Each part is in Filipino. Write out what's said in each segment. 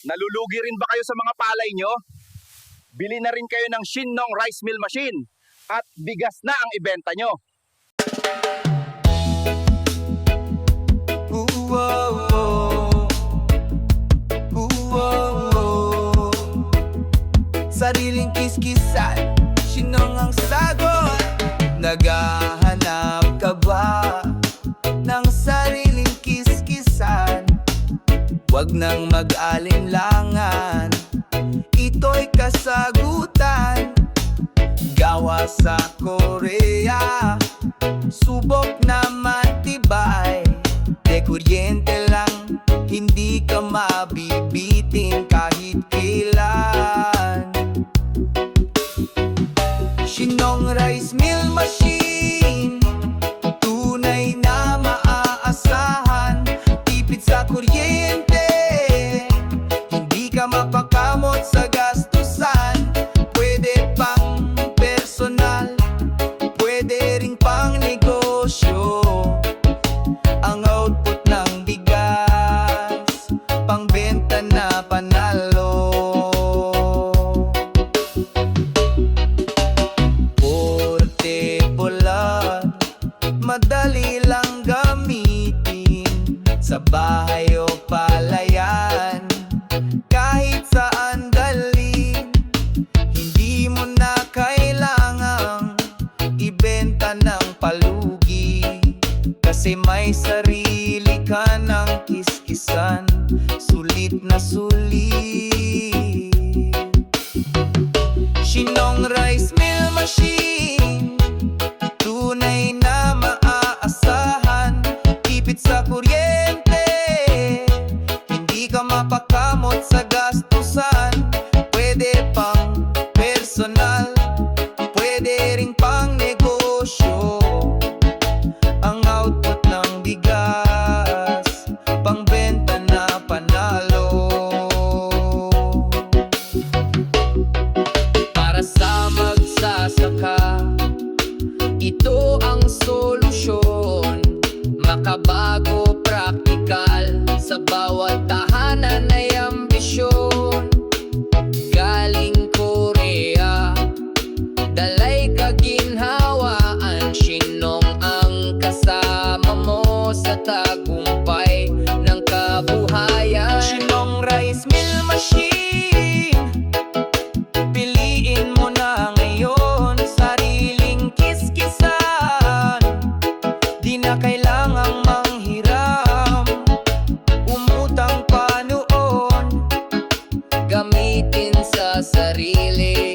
Nalulugi rin ba kayo sa mga palay nyo? Bili na rin kayo ng Shinnong Rice Mill Machine at bigas na ang ibenta nyo. Sariling kiskisan Sinong ang sagot? Naghahanap Huwag nang mag-alinlangan. Ito'y kasagutan. Gawa sa Korea. Subok na matibay. De kuryente lang Hindi ka mabibitin kahit ng palugi Kasi may sarili ka ng kiskisan Sulit na sulit mali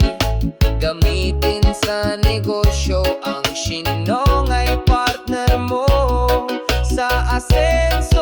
Gamitin sa negosyo Ang sinong ay partner mo Sa asenso